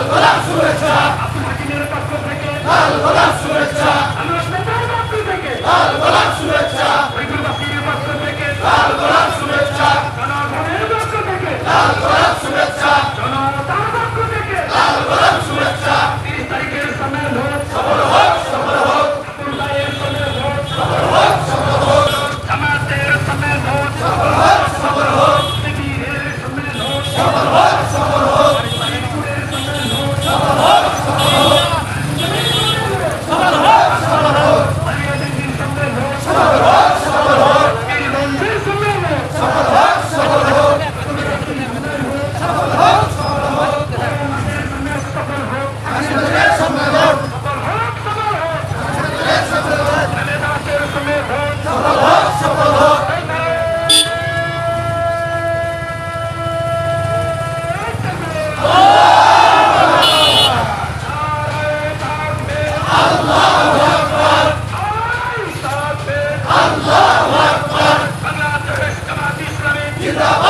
Al corazón está. Al corazón সফল হোক Zindabad!